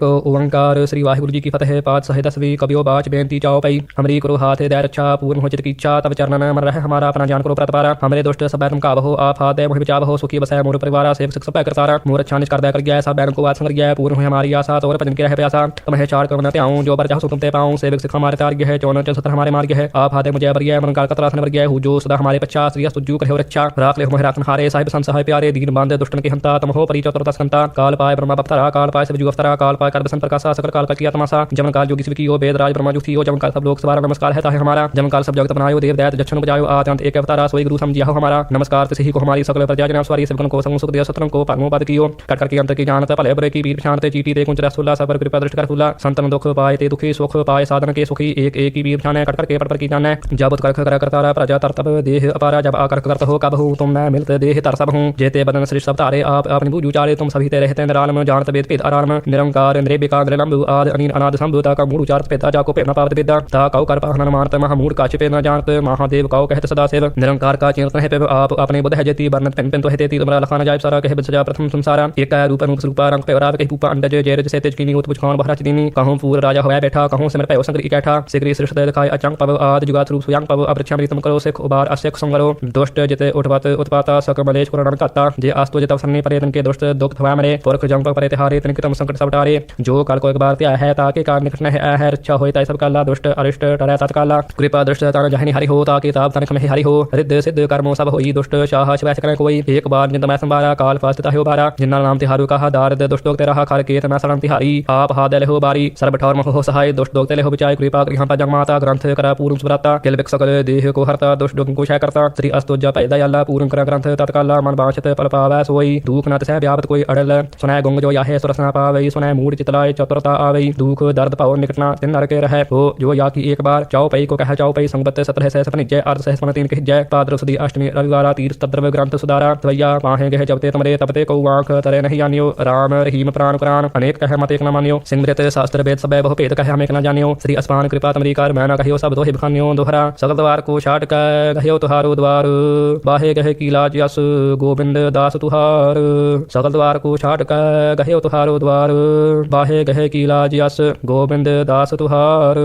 اونکار شری واہ گور جی فتح پات سہے تس وی کبھی باچ بے چا پائی ہمری کرو ہاتھا پورن ہو چتکی نمرہ اپنا جان کر آسہ مور سبار مور گیا پور ہوئے ہماری آساج کے پیاؤں جو بر جہاں پاؤں سوک سکھا مارے تاریہ ہے چون ہارے مار گئے ہمارے پچاس راک رکھ ہارے پی بند دن کے پا سبجو کال جن کام کلو سوارمسکا جم کال سبجکت بناؤ بجا گروج نمسکاری جانا ہے आर इंद्रे विकार द्रलम आद अनिल अनाद संभूता का मूल उचारत पिता जा को प्रेरणा पावत विद्या ता कौ कर पाहन मानत महामूढ़ काश्यप न जानत महादेव कौ कहत सदा सेव निरंकार का चिंतन है आप अपने बुध है जेती वर्णन पिन पिन तो है तेती तुमरा लखाना जाय सारा कह सजा प्रथम संसारा एक का रूप अनुप रूपा रंग पे और कह पूपा अंडज जय रज सेतेज कीनी उत बुझखान बहरा चिदीनी कहूं पूर राजा होया बैठा कहूं सिमर पयो संग्र इकैठा सिग्री सृष्ट दिखाए अचंग पव आद जुगात रूप सुयांग पव अप्रक्षामृतम करो सिख उबार असेख संगरो दुष्ट जिते उठवत उत्पाता सकमलेश कुरण करता जे आस्तो जितव सन्नी परेतन के दुष्ट दुख थवा मरे पुरख जंग पर परे तिहारे तन कृतम संकट सबटा جو کال کو ایک بار تہ ہے تاکہ تاپ تنخاری کرپا ما تا گرت کرا پورن سرتا کرتا پورن کر گرنتھ تت کالا من بان سوئی دُک نت سہ ویاپت کوئی اڑل سن گونگ موڑ چتلائے چترتا آئی دُکھ درد پاؤ نکنا تین ارک رہے بار چاؤ پی کوہ چو پی سنگت سترا تیرارا ماہے گہ نہیں جانو رام رحیم پرانے مانو سنگر وید سب بہ پیت کہنا جانو سری آسمان کرپا تمری کر مینو سب دوہے بکھانیہ دوہرا سکل دار کوٹک گہ تارو دار واہ گہ کیلا جس گوبند داس تکل دار کو شاٹ کا گہ تارو د ਵਾਹੇ ਗਹਿ ਕੀਲਾ ਅਸ ਗੋਬਿੰਦ ਦਾਸ ਤੁਹਾਰ